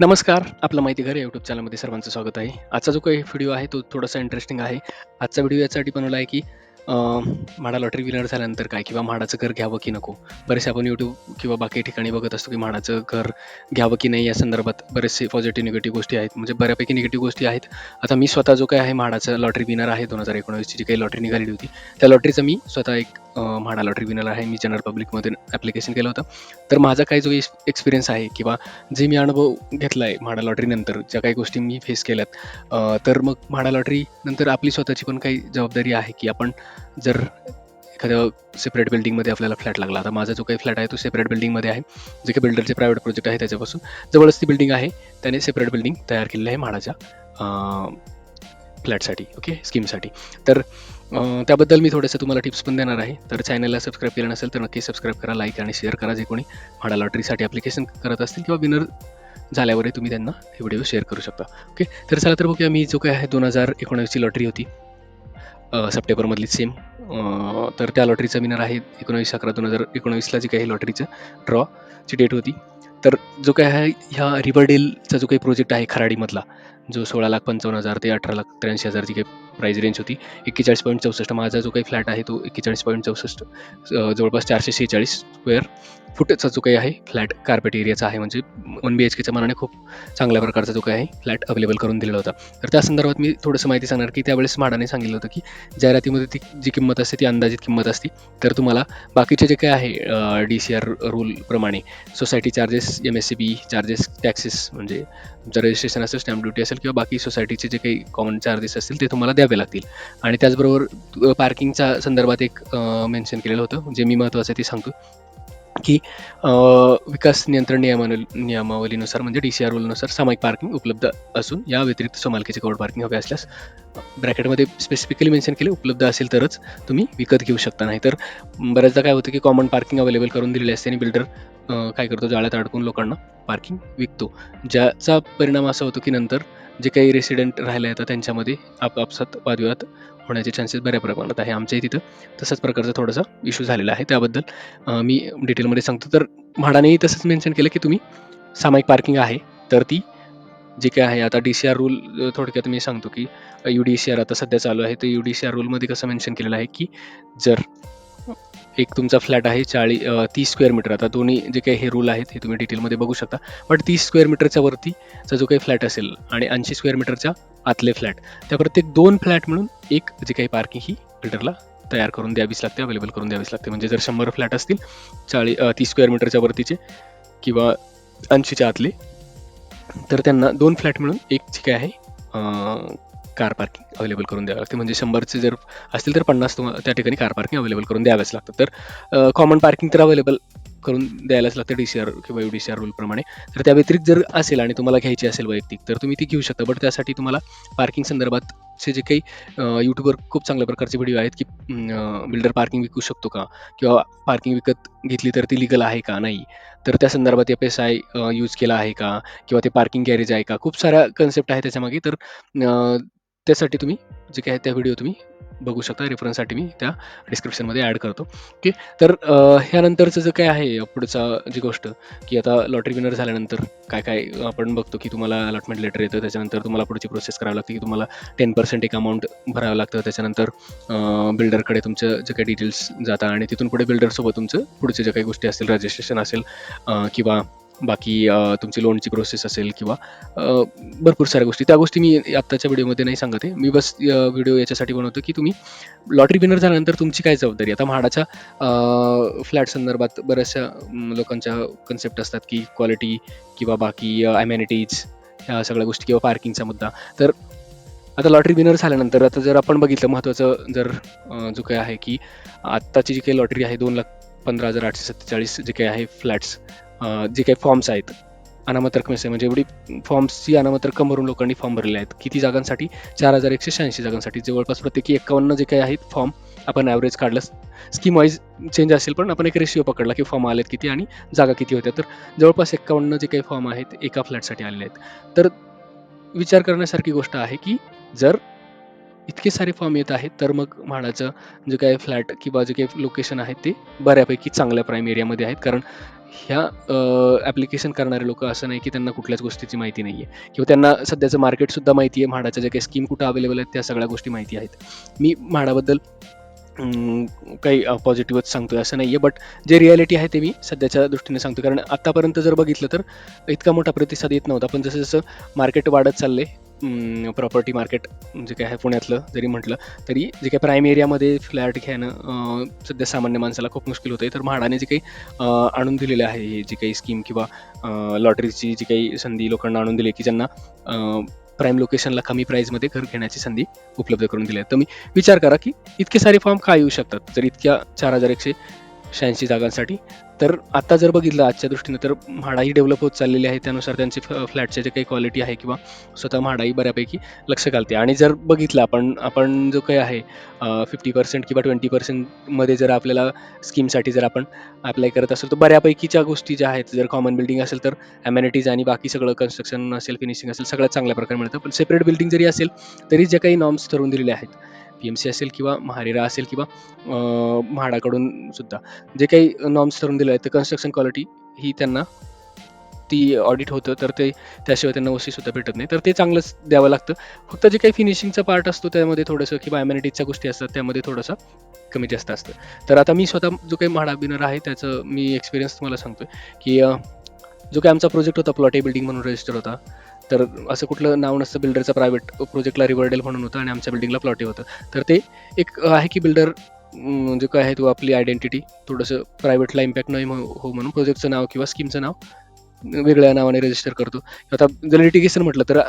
नमस्कार आपलं माहिती घर यूट्यूब चॅनलमध्ये सर्वांचं स्वागत आहे. आजचा जो काही व्हिडिओ आहे तो थोडासा इंटरेस्टिंग आहे. आजचा व्हिडिओ यासाठी बनवला आहे की म्हाडा लॉटरी विनर झाल्यानंतर काय? किंवा म्हाडाचं घर घ्यावं की नको? बरेचसे आपण यूट्यूब किंवा बाकी ठिकाणी बघत असतो की म्हाडाचं घर घ्यावं की नाही या संदर्भात बरेचसे पॉझिटिव्ह निगेटिव्ह गोष्टी आहेत. म्हणजे बऱ्यापैकी निगेटिव्ह गोष्टी आहेत. आता मी स्वतः जो काय आहे म्हाडाचं लॉटरी विनर आहे दोन हजार एकोणीसची जी काही लॉटरी निघालेली होती. त्या लॉटरीचं मी स्वतः एक म्हाडा लॉटरी विनर आहे. मी जनरल पब्लिकमध्ये ॲप्लिकेशन केलं होतं. तर माझा काही जो एक्सपिरियन्स आहे किंवा जे मी अनुभव घेतला आहे म्हाडा लॉटरीनंतर ज्या काही गोष्टी मी फेस केल्यात तर मग म्हाडा लॉटरीनंतर आपली स्वतःची पण काही जबाबदारी आहे की आपण जर एखाद्या सेपरेट बिल्डिंगमध्ये आपल्याला फ्लॅट लागला. आता माझा जो काही फ्लॅट आहे तो सेपरेट बिल्डिंगमध्ये आहे. जे काही बिल्डरचे प्रायव्हेट प्रोजेक्ट आहे त्याच्यापासून. जवळच ती बिल्डिंग आहे. त्याने सेपरेट बिल्डिंग तयार केलेली आहे म्हाडाच्या फ्लॅटसाठी ओके स्कीमसाठी तर त्याबद्दल मी थोडंसं तुम्हाला टिप्स पण देणार आहे. तर चॅनलला सबस्क्राईब केलं नसेल तर नक्की सबस्क्राईब करा लाईक आणि शेअर करा. जे कोणी म्हाडा लॉटरीसाठी ॲप्लिकेशन करत असतील किंवा विनर झाल्यावरही तुम्ही त्यांना हे व्हिडिओ शेअर करू शकता ओके तर चला तर बघूया मी जो काय आहे दोन हजार एकोणावीसची लॉटरी होती. सप्टेंबरमधली सेम तर त्या लॉटरीचा विनर आहे एकोणावीस अकरा दोन हजार एकोणावीसला जी काही लॉटरीचं ड्रॉची डेट होती. तर जो काय आहे ह्या रिव्हरडेलचा जो काही प्रोजेक्ट आहे खराडीमधला जो सोळा लाख पंचावन्न हजार ते अठरा लाख त्र्याऐंशी हजारची काही प्राईज रेंज होती एक्केचाळीस पॉईंट चौसष्ट माझा जो काही फ्लॅट आहे तो एक्केचाळीस पॉईंट चौसष्ट जवळपास चारशे शेहेचाळीस स्क्वेअर फुटचा जो काही आहे फ्लॅट कार्पेट एरियाचा आहे म्हणजे वन बी एच केच्या मानाने खूप चांगल्या प्रकारचा जो काही आहे फ्लॅट अवेलेबल करून दिलेला होता. तर त्या संदर्भात मी थोडंसं माहिती सांगणार की त्यावेळेस म्हाडाने सांगितलं होतं की जाहिरातीमध्ये ती जी किंमत असते ती अंदाजित किंमत असते. तर तुम्हाला बाकीचे जे काय आहे D C R रूलप्रमाणे society charges M S C B charges taxes म्हणजे जर रजिस्ट्रेशन असेल स्टॅम्प ड्युटी असेल किंवा बाकी सोसायटीचे जे काही कॉमन चार्जेस असतील ते तुम्हाला द्यावे लागतील. आणि त्याचबरोबर पार्किंगच्या संदर्भात एक मेन्शन केलेलं होतं जे मी महत्त्वाचं ते सांगतो. की विकास नियंत्रण नियमान नियमावलीनुसार म्हणजे डी सी आर रूलनुसार सामायिक पार्किंग उपलब्ध असून या व्यतिरिक्त स्वमालकीचे कवड पार्किंग हवे असल्यास ब्रॅकेटमध्ये स्पेसिफिकली मेन्शन केले उपलब्ध असेल तरच तुम्ही विकत घेऊ शकता. नाही तर बऱ्याचदा काय होतं की कॉमन पार्किंग अवेलेबल करून दिलेली असते आणि बिल्डर काय करतो जाळ्यात अडकून लोकांना पार्किंग विकतो. ज्याचा परिणाम असा होतो की नंतर जे काही रेसिडेंट राहिले येतात त्यांच्यामध्ये आपापसात वादविवाद होण्याचे चान्सेस बऱ्या प्रमाणात आहे. आमच्याही तिथं तसंच प्रकारचा थोडासा इश्यू झालेला आहे. त्याबद्दल मी डिटेलमध्ये सांगतो. तर म्हाडानेही तसंच मेन्शन केलं की तुम्ही सामायिक पार्किंग आहे तर ती जे काय आहे आता डी सी आर रूल थोडक्यात मी सांगतो की यू डी सी आर आता सध्या चालू आहे. तर यू डी सी आर रूलमध्ये कसं मेन्शन केलेलं आहे की जर एक तुमचा फ्लॅट आहे चाळी तीस स्क्वेअर मीटर आता दोन्ही जे काही हे रूल आहेत हे तुम्ही डिटेलमध्ये बघू शकता. बट तीस स्क्वेअर मीटरच्या वरतीचा जो काही फ्लॅट असेल आणि ऐंशी स्क्वेअर मीटरच्या आतले फ्लॅट त्या प्रत्येक दोन फ्लॅट म्हणून एक जे काही पार्किंग ही बिल्डरला तयार करून द्यावीच लागते अवेलेबल करून द्यावीच लागते. म्हणजे जर शंभर फ्लॅट असतील चाळी तीस स्क्वेअर मीटरच्या वरतीचे किंवा ऐंशीच्या आतले तर त्यांना दोन फ्लॅट मिळून एक जे काय आहे कार पार्किंग अवेलेबल करून द्यावं लागते. म्हणजे शंभरचे जर असतील तर पन्नास तुम्हाला त्या ठिकाणी कार पार्किंग अवेलेबल करून द्याव्याच लागतं. तर कॉमन पार्किंग तर अवेलेबल करून द्यायलाच लागतं डी सी आर किंवा यू डी सी आर रूलप्रमाणे तर त्या व्यतिरिक्त जर असेल आणि तुम्हाला घ्यायची असेल वैयक्तिक तर तुम्ही ती घेऊ शकता. बट त्यासाठी तुम्हाला पार्किंग संदर्भातचे जे काही यूट्यूबवर खूप चांगल्या प्रकारचे व्हिडिओ आहेत की बिल्डर पार्किंग विकू शकतो का? किंवा पार्किंग विकत घेतली तर ती लिगल आहे का? नाही. तर त्या संदर्भात एफ एस आय यूज केला आहे का? किंवा ते पार्किंग गॅरेज आहे का? खूप साऱ्या कन्सेप्ट आहे त्याच्यामागे. तर त्यासाठी तुम्ही जे काय आहे त्या व्हिडिओ तुम्ही बघू शकता. रेफरन्ससाठी मी त्या डिस्क्रिप्शनमध्ये ॲड करतो. ओके तर ह्यानंतरचं जे काय आहे पुढचा जी गोष्ट की आता लॉटरी विनर झाल्यानंतर काय काय आपण बघतो की तुम्हाला अलॉटमेंट लेटर येतं त्याच्यानंतर तुम्हाला पुढची प्रोसेस करावी लागते की तुम्हाला टेन पर्सेंट एक अमाऊंट भरावं लागतं त्याच्यानंतर बिल्डरकडे तुमचं जे काही डिटेल्स जातात आणि तिथून पुढे बिल्डरसोबत तुमचं पुढचे जे काही गोष्टी असतील रजिस्ट्रेशन असेल किंवा बाकी तुमची लोनची प्रोसेस असेल किंवा भरपूर साऱ्या गोष्टी. त्या गोष्टी मी आत्ताच्या व्हिडिओमध्ये नाही सांगत आहे. मी बस व्हिडिओ याच्यासाठी बनवतो की तुम्ही लॉटरी विनर झाल्यानंतर तुमची काय जबाबदारी? आता म्हाडाच्या फ्लॅट संदर्भात बऱ्याचशा लोकांच्या कन्सेप्ट असतात की क्वालिटी किंवा बाकी ॲम्युनिटीज ह्या सगळ्या गोष्टी किंवा पार्किंगचा मुद्दा. तर आता लॉटरी विनर झाल्यानंतर आता जर आपण बघितलं महत्त्वाचं जर जो काही आहे की आत्ताची जी काही लॉटरी आहे दोन लाख पंधरा हजार आठशे सत्तेचाळीस जे काही आहे फ्लॅट्स जे काही फॉर्म्स आहेत अनामत रकमेचे म्हणजे एवढी फॉर्म्सची अनामत रक्कम भरून लोकांनी फॉर्म भरले आहेत. किती जागांसाठी? चार हजार एकशे शहाऐंशी जागांसाठी. जवळपास प्रत्येकी एकावन्न जे काही आहेत फॉर्म आपण ॲव्हरेज काढलं. स्कीम वाईज चेंज असेल पण आपण एक रेशिओ पकडला की फॉर्म आलेत किती आणि जागा किती होत्या. तर जवळपास एकावन्न जे काही फॉर्म आहेत एका फ्लॅटसाठी आलेले आहेत. तर विचार करण्यासारखी गोष्ट आहे की जर इतके सारे फॉर्म येत आहेत तर मग म्हाडाचं जे काही फ्लॅट किंवा जे काही लोकेशन आहेत ते बऱ्यापैकी चांगल्या प्राईम एरियामध्ये आहेत. कारण ह्या ॲप्लिकेशन करणारे लोक असं नाही की त्यांना कुठल्याच गोष्टीची माहिती नाही आहे किंवा त्यांना सध्याचं मार्केटसुद्धा माहिती आहे म्हाडाच्या ज्या काही स्कीम कुठं अवेलेबल आहेत त्या सगळ्या गोष्टी माहिती आहेत. मी म्हाडाबद्दल काही पॉझिटिव्हच सांगतोय असं नाही आहे बट जे रिॲलिटी आहे ते मी सध्याच्या दृष्टीने सांगतो कारण आत्तापर्यंत जर बघितलं तर इतका मोठा प्रतिसाद येत नव्हता. पण जसं जसं मार्केट वाढत चालले प्रॉपर्टी मार्केट जे काय आहे पुण्यातलं जरी म्हटलं तरी जे काही प्राईम एरियामध्ये फ्लॅट घ्यायनं सध्या सामान्य माणसाला खूप मुश्किल होतं आहे तर म्हाडाने जे काही आणून दिलेलं आहे हे जी काही स्कीम किंवा लॉटरीची जी काही संधी लोकांना आणून दिली की ज्यांना प्राईम लोकेशनला कमी प्राईजमध्ये घर घेण्याची संधी उपलब्ध करून दिली आहे. तर मी विचार करा की इतके सारे फॉर्म का येऊ शकतात? जर इतक्या चार हजार एकशे शहाऐंशी जागांसाठी. तर आता जर बघितलं आजच्या दृष्टीनं तर म्हाडाही डेव्हलप होत चाललेली आहे. त्यानुसार त्यांचे फ फ्लॅटचे जे काही क्वालिटी आहे किंवा स्वतः म्हाडाही बऱ्यापैकी लक्ष घालते. आणि जर बघितलं आपण आपण जो काही आहे फिफ्टी पर्सेंट किंवा ट्वेंटी पर्सेंटमध्ये जर आपल्याला स्कीमसाठी जर आपण अप्लाय करत असेल तर बऱ्यापैकीच्या गोष्टी ज्या आहेत जर कॉमन बिल्डिंग असेल तर अमेनिटीज आणि बाकी सगळं कन्स्ट्रक्शन असेल फिनिशिंग असेल सगळ्यात चांगल्या प्रकारे मिळतं. पण सेपरेट बिल्डिंग जरी असेल तरी जे काही नॉर्म्स ठरवून दिलेले आहेत पी एम सी असेल किंवा महारेरा असेल किंवा म्हाडाकडून सुद्धा. जे काही नॉर्म्स ठरून दिले आहेत तर कन्स्ट्रक्शन क्वालिटी ही त्यांना ती ऑडिट होतं तर ते त्याशिवाय त्यांना ओसी सुद्धा भेटत नाही. तर ते चांगलंच द्यावं लागतं. फक्त जे काही फिनिशिंगचा पार्ट असतो त्यामध्ये थोडंसं किंवा अमेनिटीजच्या गोष्टी असतात त्यामध्ये थोडंसं कमी जास्त असतं. तर आता मी स्वतः जो काही म्हाडा बिनर आहे त्याचं मी एक्सपिरियन्स तुम्हाला सांगतोय की जो काही आमचा प्रोजेक्ट होता प्लॉटे बिल्डिंग म्हणून रजिस्टर होता तर असं कुठलं नाव नसतं बिल्डरचा प्रायव्हेट प्रोजेक्टला रिवर्डेल म्हणून होतं आणि आमच्या बिल्डिंगला प्लॉटे होतं. तर ते एक आहे की बिल्डर जो म्हणजे काय आहे तो आपली आयडेंटिटी थोडंसं प्रायव्हेटला इम्पॅक्ट नाही हो म्हणून प्रोजेक्टचं नाव किंवा स्कीमचं नाव वेगळ्या नावाने रजिस्टर करतो. आता जर लिटिगेशन म्हटलं तर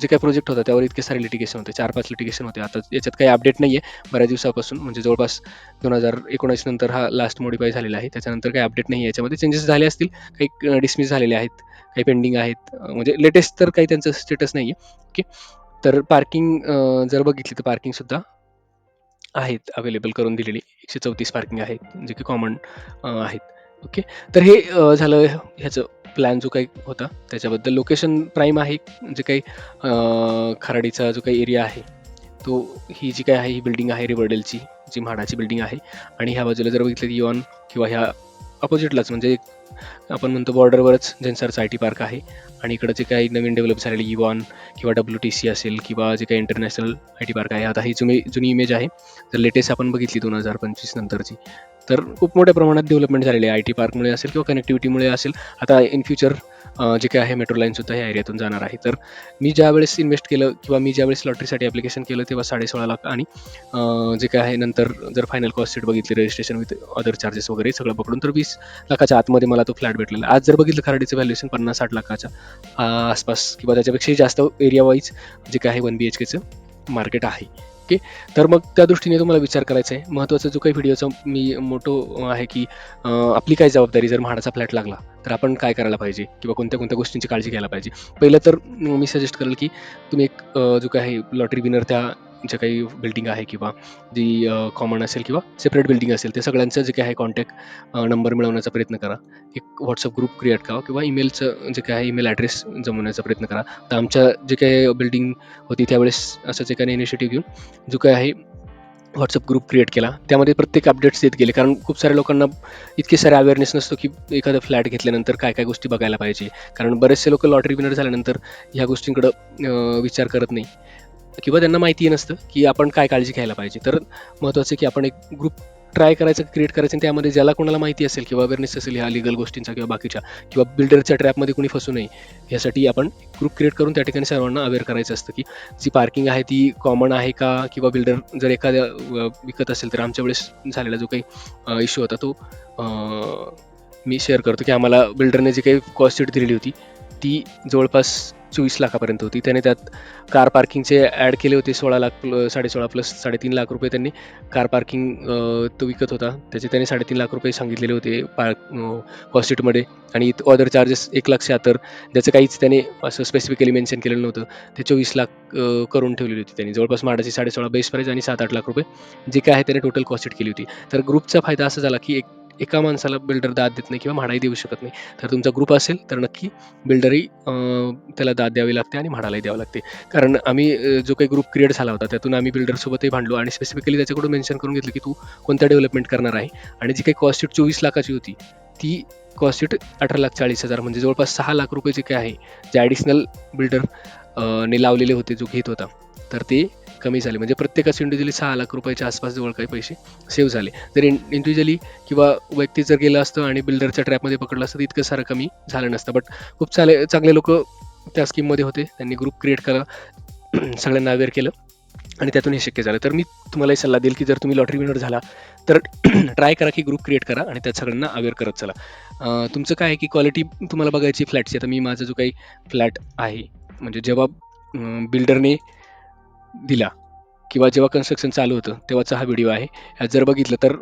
जे काही प्रोजेक्ट होता त्यावर इतके सारे लिटिगेशन होते. चार पाच लिटिगेशन होते. आता याच्यात काही अपडेट नाही आहे बऱ्याच दिवसापासून म्हणजे जवळपास दोन हजार एकोणीस नंतर हा लास्ट मॉडिफाय झालेला आहे. त्याच्यानंतर काही अपडेट नाही आहे याच्यामध्ये चेंजेस झाले असतील काही डिसमिस झालेले आहेत काही पेंडिंग आहेत. म्हणजे लेटेस्ट तर काही त्यांचं स्टेटस नाही आहे ओके तर पार्किंग जर बघितली तर पार्किंगसुद्धा आहेत अवेलेबल करून दिलेली. एकशे चौतीस पार्किंग आहेत जे की कॉमन आहेत. ओके तर हे झालं ह्याचं. प्लॅन जो काही होता त्याच्याबद्दल लोकेशन प्राईम आहे जे काही खराडीचा जो काही एरिया आहे तो ही जी काही आहे ही बिल्डिंग आहे रिवर्डेलची जी म्हाडाची बिल्डिंग आहे. आणि ह्या बाजूला जर बघितलं इऑन किंवा ह्या अपोजिटलाच म्हणजे आपण म्हणतो बॉर्डरवरच जेन्सरचं आय टी पार्क आहे. आणि इकडं जे काही नवीन डेव्हलप झालेली इवॉन किंवा डब्ल्यू टी सी असेल किंवा जे काही इंटरनॅशनल आय टी पार्क आहे आता ही जुनी जुनी इमेज आहे. तर लेटेस्ट आपण बघितली दोन हजार पंचवीस नंतरची. तर खूप मोठ्या प्रमाणात डेव्हलपमेंट झालेली आहे. आय टी पार्कमुळे असेल किंवा कनेक्टिव्हिटीमुळे असेल. आता इन फ्युचर जे काय आहे मेट्रो लाईनसुद्धा ह्या एरियातून जाणार आहे. तर मी ज्यावेळेस इन्व्हेस्ट केलं किंवा मी ज्यावेळेस लॉटरीसाठी ॲप्लिकेशन केलं तेव्हा साडेसोळा लाख आणि जे काय आहे नंतर जर फायनल कॉस्ट सीट बघितली रजिस्ट्रेशन विथ अदर चार्जेस वगैरे सगळं पकडून तर वीस लाखाच्या आतमध्ये मला तो फ्लॅट भेटलेला. आज जर बघितलं खराडीचं व्हॅल्युएशन पन्नास साठ लाखाच्या आसपास किंवा त्याच्यापेक्षाही जास्त एरिया वाईज जे काय आहे वन बी एच केचं मार्केट आहे. ओके. तर मग त्या दृष्टीने तुम्हाला विचार करायचा आहे. महत्त्वाचा जो काही व्हिडिओचा मी मोठो आहे की आपली काय जबाबदारी जर म्हाडाचा फ्लॅट लागला तर आपण काय करायला पाहिजे? किंवा कोणत्या कोणत्या गोष्टींची काळजी घ्यायला पाहिजे? पहिलं तर मी सजेस्ट करेल की तुम्ही एक जो काही लॉटरी विनर त्या जे काही बिल्डिंग आहे किंवा जी कॉमन असेल किंवा सेपरेट बिल्डिंग असेल ते सगळ्यांचं जे काही आहे कॉन्टॅक्ट नंबर मिळवण्याचा प्रयत्न करा. एक व्हॉट्सअप ग्रुप क्रिएट करा किंवा ईमेलचं जे काही आहे ईमेल ॲड्रेस जमवण्याचा प्रयत्न करा. तर आमच्या जे काही बिल्डिंग होती त्यावेळेस असं जे काही इनिशिएटिव्ह घेऊन जो काय आहे व्हॉट्सअप ग्रुप क्रिएट केला. त्यामध्ये प्रत्येक अपडेट्स देत गेले. कारण खूप साऱ्या लोकांना इतके सारे अवेअरनेस नसतो की एखादा फ्लॅट घेतल्यानंतर काय काय गोष्टी बघायला पाहिजे. कारण बरेचसे लोक लॉटरी विनर झाल्यानंतर ह्या गोष्टींकडं विचार करत नाही. किंवा त्यांना माहिती नसतं की आपण काय काळजी घ्यायला पाहिजे. तर महत्त्वाचं की आपण एक ग्रुप ट्राय करायचं क्रिएट करायचं आणि त्यामध्ये ज्याला कोणाला माहिती असेल किंवा अवेअरनेस असेल ह्या लिगल गोष्टींचा किंवा बाकीच्या किंवा बिल्डरच्या ट्रॅपमध्ये कोणी फसू नये यासाठी आपण ग्रुप क्रिएट करून त्या ठिकाणी सर्वांना अवेअर करायचं असतं की जी पार्किंग आहे ती कॉमन आहे का किंवा बिल्डर जर एखाद्या विकत असेल तर आमच्या वेळेस झालेला जो काही इश्यू होता तो मी शेअर करतो की आम्हाला बिल्डरने जी काही कॉस्ट शीट दिलेली होती ती जवळपास चोवीस लाखापर्यंत होती. त्याने त्यात कार पार्किंगचे ॲड केले होते सोळा लाख प्ल साडेसोळा प्लस साडेतीन लाख रुपये त्यांनी कार पार्किंग तो विकत होता. त्याचे त्याने साडेतीन लाख रुपये सांगितलेले होते पार्क कॉस्ट आणि अदर चार्जेस एक लाख शहात्तर ज्याचं काहीच त्याने असं स्पेसिफिकली मेन्शन केलेलं नव्हतं. ते चोवीस लाख करून ठेवलेली होती त्यांनी. जवळपास माडाची साडेसोळा बेस प्राईज आणि सात आठ लाख रुपये जे काय आहे त्याने टोटल कॉस्ट केली होती. तर ग्रुपचा फायदा असा झाला की एक एका माणसाला बिल्डर दाद देत नाही किंवा म्हाडाही देऊ शकत नाही. तर तुमचा ग्रुप असेल तर नक्की बिल्डरही त्याला दाद द्यावी लागते आणि म्हाडालाही द्यावं लागते. कारण आम्ही जो काही ग्रुप क्रिएट झाला होता त्यातून आम्ही बिल्डरसोबतही भांडलो आणि स्पेसिफिकली त्याच्याकडून मेन्शन करून घेतलं की तू कोणत्या डेव्हलपमेंट करणार आहे. आणि जी काही कॉस्टशीट चोवीस लाखाची होती ती कॉस्टशीट अठरा लाख चाळीस हजार म्हणजे जवळपास सहा लाख रुपये जे काय आहे जे ॲडिशनल बिल्डर ने लावलेले होते जो घेत होता. तर ते कमी झाले. म्हणजे प्रत्येकाच इंडिव्हिज्युअली सहा लाख रुपयाच्या आसपास जवळ काही पैसे सेव्ह झाले. जर इंडिव्हिज्युअली किंवा व्यक्ती जर गेलं असतं आणि बिल्डरच्या ट्रॅपमध्ये पकडलं असतं तर इतकं सारं कमी झालं नसतं. बट खूप चाले चांगले लोक त्या स्कीममध्ये होते. त्यांनी ग्रुप क्रिएट करा सगळ्यांना अवेअर केलं आणि त्यातून हे शक्य झालं. तर मी तुम्हालाही सल्ला देईल की जर तुम्ही लॉटरी विनर झाला तर ट्राय करा की ग्रुप क्रिएट करा आणि त्यात सगळ्यांना अवेअर करत चला. तुमचं काय आहे की क्वालिटी तुम्हाला बघायची फ्लॅटची आता मी माझा जो काही फ्लॅट आहे म्हणजे जेव्हा बिल्डरने दिला. किंवा जेव्हा कन्स्ट्रक्शन चालू होतं तेव्हाचा हा व्हिडिओ आहे. ह्यात जर बघितलं तर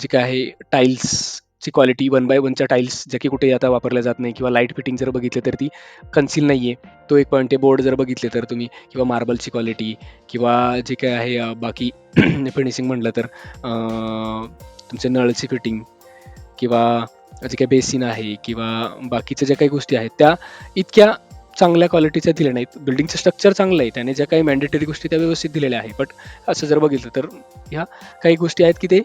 जे काय आहे टाईल्सची क्वालिटी वन बाय वनच्या टाईल्स ज्या की कुठे आता वापरल्या जात नाही किंवा लाइट फिटिंग जर बघितलं तर ती कन्सील नाही आहे तो एक पॉईंट आहे. बोर्ड जर बघितले तर तुम्ही किंवा मार्बलची क्वालिटी किंवा जे काय आहे बाकी फिनिशिंग म्हटलं तर तुमचे नळची फिटिंग किंवा जे काही बेसिन आहे किंवा बाकीच्या ज्या काही गोष्टी आहेत त्या इतक्या चांगल्या क्वालिटीच्या दिल्या नाहीत. बिल्डिंगचं स्ट्रक्चर चांगलं आहे. त्याने ज्या काही मॅन्डेटरी गोष्टी त्या व्यवस्थित दिलेल्या आहे बट असं जर बघितलं तर ह्या काही गोष्टी आहेत की ते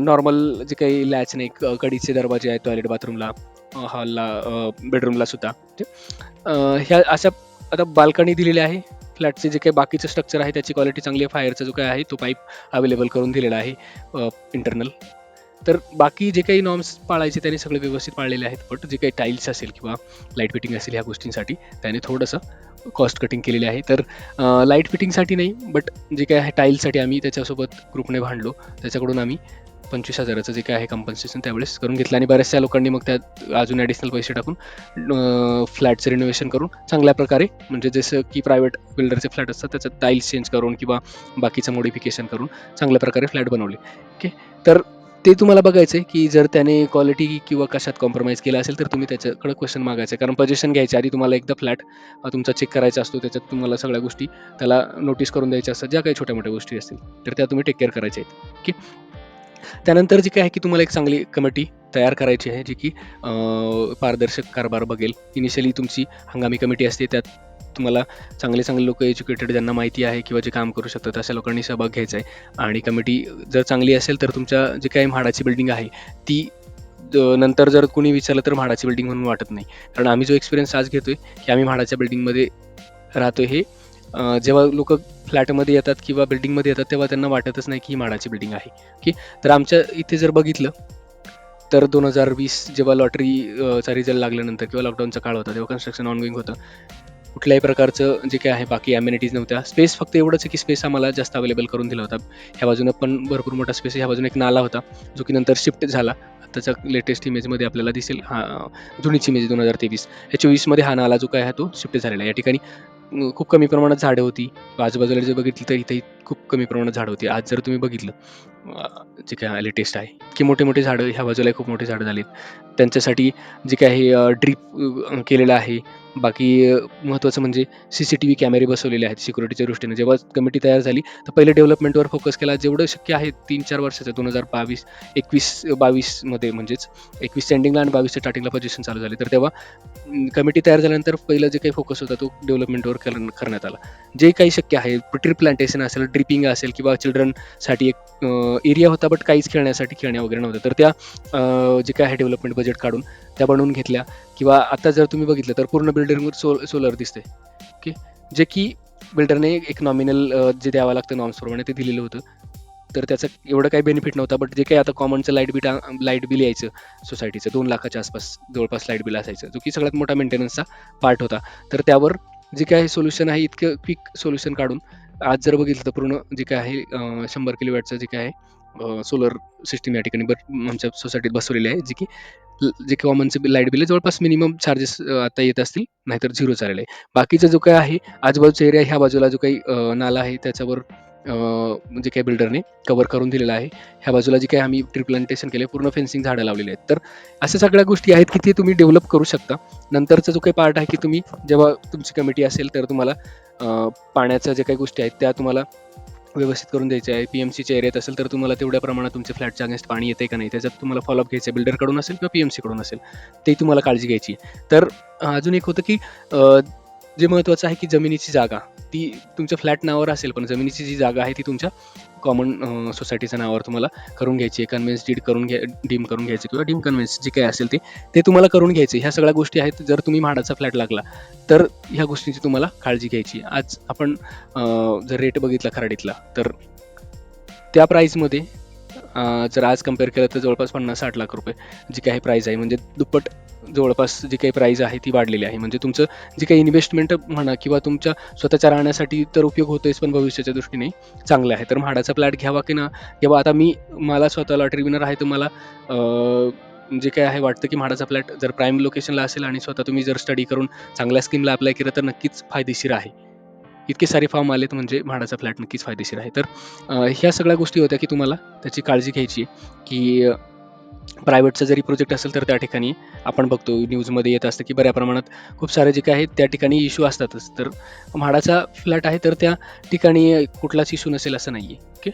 नॉर्मल जे काही लॅच नाही क- कडीचे दरवाजे आहेत टॉयलेट बाथरूमला हॉलला बेडरूमला सुद्धा. म्हणजे, ह्या अशा आता बाल्कनी दिलेली आहे. फ्लॅटचे जे काही बाकीचं स्ट्रक्चर आहे त्याची क्वालिटी चांगली आहे. फायरचा जो काय आहे तो पाईप अवेलेबल करून दिलेला आहे इंटरनल तर बाकी जे काही नॉर्म्स पाळायचे त्याने सगळे व्यवस्थित पाळलेले आहेत. बट जे काही टाईल्स असेल किंवा लाइट फिटिंग असेल ह्या गोष्टींसाठी त्याने थोडंसं कॉस्ट कटिंग केलेली आहे. तर लाइट फिटिंगसाठी नाही बट जे काय आहे टाईल्ससाठी आम्ही त्याच्यासोबत ग्रुपने भांडलो. त्याच्याकडून आम्ही पंचवीस हजाराचं जे काय आहे कम्पन्सेशन त्यावेळेस करून घेतलं. आणि बऱ्याचशा लोकांनी मग त्यात अजून ॲडिशनल पैसे टाकून फ्लॅटचं रिनोव्हेशन करून चांगल्या प्रकारे म्हणजे जसं की प्रायव्हेट बिल्डरचे फ्लॅट असतात त्याचं टाईल्स चेंज करून किंवा बाकीचं मॉडिफिकेशन करून चांगल्या प्रकारे फ्लॅट बनवले. ओके तर ते तुम्हाला बघायचं आहे की जर त्याने क्वालिटी किंवा कशात कॉम्प्रोमाइज केला असेल तर तुम्ही त्याच्याकडे क्वेश्चन मागायचं आहे कारण पजेशन घ्यायच्या आधी तुम्हाला एकदा फ्लॅट तुमचा चेक करायचा असतो त्याच्यात तुम्हाला सगळ्या गोष्टी त्याला नोटीस करून द्यायच्या असतात. ज्या काही छोट्या मोठ्या गोष्टी असतील तर त्या तुम्ही टेक केअर करायच्या आहेत. ओके त्यानंतर जे काय आहे की तुम्हाला एक चांगली कमिटी तयार करायची आहे जी की पारदर्शक कारभार बघेल. इनिशियली तुमची हंगामी कमिटी असते त्यात तुम्हाला चांगले चांगले लोक एज्युकेटेड ज्यांना माहिती आहे किंवा जे काम करू शकतात अशा लोकांनी सहभाग घ्यायचा आहे. आणि कमिटी जर चांगली असेल तर तुमच्या जे काही म्हाडाची बिल्डिंग आहे ती नंतर जर कोणी विचारलं तर म्हाडाची बिल्डिंग म्हणून वाटत नाही. कारण आम्ही जो एक्सपिरियन्स आज घेतोय की आम्ही म्हाडाच्या बिल्डिंगमध्ये राहतोय हे जेव्हा लोक फ्लॅटमध्ये येतात किंवा बिल्डिंगमध्ये येतात तेव्हा त्यांना वाटतच नाही की ही म्हाडाची बिल्डिंग आहे. ओके? तर आमच्या इथे जर बघितलं तर दोन हजार वीस जेव्हा लॉटरीचा रिझल्ट लागल्यानंतर किंवा लॉकडाऊनचा काळ होता तेव्हा कन्स्ट्रक्शन ऑनगोईंग होतं. कुठल्याही प्रकारचं जे काय आहे बाकी ॲम्युनिटीज नव्हत्या. स्पेस फक्त एवढंच आहे की स्पेस आम्हाला जास्त अवेलेबल करून दिला होता. ह्या बाजूनं पण भरपूर मोठा स्पेस ह्या बाजूने एक नाला होता जो की नंतर शिफ्ट झाला. आताच्या लेटेस्ट इमेजमध्ये आपल्याला दिसेल हा जुनीची इमेज दोन हजार तेवीस. या चोवीसमध्ये हा नाला जो काय आहे तो शिफ्ट झालेला आहे. या ठिकाणी खूप कमी प्रमाणात झाडं होती. आजूबाजूला जर बघितलं तर इथे खूप कमी प्रमाणात झाडं होती. आज जर तुम्ही बघितलं जे काय लेटेस्ट आहे की मोठे मोठे झाडं ह्या बाजूला खूप मोठे झाडं झालीत. त्यांच्यासाठी जे काही ड्रीप केलेलं आहे. बाकी महत्त्वाचं म्हणजे सी सी टी व्ही कॅमेरे बसवलेले आहेत सिक्युरिटीच्या दृष्टीने. जेव्हा कमिटी तयार झाली तर पहिले डेव्हलपमेंटवर फोकस केला. जेवढं शक्य आहे तीन चार वर्षाचं दोन हजार बावीस एकवीस बावीसमध्ये म्हणजेच एकवीस स्टँडिंगला आणि बावीसच्या स्टार्टिंगला पोझिशन चालू झाली. तर तेव्हा कमिटी तयार झाल्यानंतर पहिलं जे काही फोकस होता तो डेव्हलपमेंटवर करण्यात आला. जे काही शक्य आहे ट्री प्लांटेशन असेल ड्रिपिंग असेल किंवा चिल्ड्रनसाठी एक एरिया होता बट काहीच खेळण्यासाठी खेळण्या वगैरे नव्हतं तर त्या जे काय आहे डेव्हलपमेंट बजेट काढून त्या बनवून घेतल्या. किंवा आता जर तुम्ही बघितलं तर पूर्ण बिल्डरवर सोल सोलर दिसते ओके? जे की बिल्डरने एक नॉमिनल जे द्यावं लागतं नॉर्म्सप्रमाणे ते दिलेलं होतं. तर त्याचं एवढं काही बेनिफिट नव्हता बट जे काही आता कॉमनचं लाइट बिल लाइट बिल यायचं सोसायटीचं दोन लाखाच्या आसपास जवळपास लाइट बिल असायचं जो की सगळ्यात मोठा मेंटेनन्सचा पार्ट होता. तर त्यावर जे काय सोल्युशन आहे इतकं क्विक सोल्युशन काढून आज जर बघितलं तर पूर्ण जे काय आहे शंभर किलोवॅटचं जे काय आहे सोलर सिस्टीम या ठिकाणी बर आमच्या सोसायटीत बसवलेली आहे जी की जे कॉमनचे लाइट बिल आहे जवळपास मिनिमम चार्जेस आता येत असतील नाहीतर झिरो चालेल आहे. बाकीचा जो काय आहे आजूबाजूचा एरिया ह्या बाजूला जो काही नाला आहे त्याच्यावर म्हणजे काय काही बिल्डरने कवर करून दिलेला आहे. ह्या बाजूला जे काही आम्ही ट्री प्लांटेशन केले पूर्ण फेन्सिंग झाडं लावलेली आहेत. तर अशा सगळ्या गोष्टी आहेत की ते तुम्ही डेव्हलप करू शकता. नंतरचा जो काही पार्ट आहे की तुम्ही जेव्हा तुमची कमिटी असेल तर तुम्हाला पाण्याच्या ज्या काही गोष्टी आहेत त्या तुम्हाला व्यवस्थित करून द्यायचे आहे. पी एम सीच्या एरियात असेल तर तुम्हाला तेवढ्या प्रमाणात तुमच्या फ्लॅटच्या अगेन्स्ट पाणी येते का नाही त्याच्यात तुम्हाला फॉलोअप घ्यायचं आहे. बिल्डरकडून असेल किंवा पी एम सीकडून असेल ते तुम्हाला काळजी घ्यायची तर अजून एक होतं की जे महत्त्वाचं आहे की जमिनीची जागा. ती तुमच्या फ्लॅट नावावर असेल पण जमिनीची जी जागा आहे ती तुमच्या कॉमन सोसायटीच्या नावावर तुम्हाला करून घ्यायची आहे. कन्व्हेन्स डीड करून घ्या डीम करून घ्यायची किंवा डीम कन्व्हेन्स जे काही असेल ते ते तुम्हाला करून घ्यायचे ह्या सगळ्या गोष्टी आहेत. जर तुम्ही म्हाडाचा फ्लॅट लागला तर ह्या गोष्टींची तुम्हाला काळजी घ्यायची आज आपण जर रेट बघितला खराडीतला तर त्या प्राईसमध्ये जर आज कंपेअर केलं तर जवळपास पन्नास साठ लाख रुपये जी काही प्राईज आहे. म्हणजे दुप्पट जवळपास जी काही प्राईज आहे ती वाढलेली आहे. म्हणजे तुमचं जे काही इन्व्हेस्टमेंट म्हणा किंवा तुमच्या स्वतःच्या राहण्यासाठी तर उपयोग होतोच पण भविष्याच्या दृष्टीने चांगलं आहे. तर म्हाडाचा फ्लॅट घ्यावा की ना? किंवा आता मी मला स्वतः लॉटरी विनर आहे तर मला जे काय आहे वाटतं की म्हाडाचा फ्लॅट जर प्राईम लोकेशनला असेल आणि स्वतः तुम्ही जर स्टडी करून चांगल्या स्कीमला अप्लाय केलं तर नक्कीच फायदेशीर आहे. इतके सारे फॉर्म आलेत म्हणजे म्हाडाचा फ्लॅट नक्कीच फायदेशीर आहे. तर ह्या सगळ्या गोष्टी होत्या की तुम्हाला त्याची काळजी घ्यायची की प्रायव्हेटचा जरी प्रोजेक्ट असेल तर त्या ठिकाणी आपण बघतो. न्यूजमध्ये येत असतं की बऱ्या प्रमाणात खूप सारे जे काही आहेत त्या ठिकाणी इश्यू असतातच. तर म्हाडाचा फ्लॅट आहे तर त्या ठिकाणी कुठलाच इश्यू नसेल असं नाही आहे ओके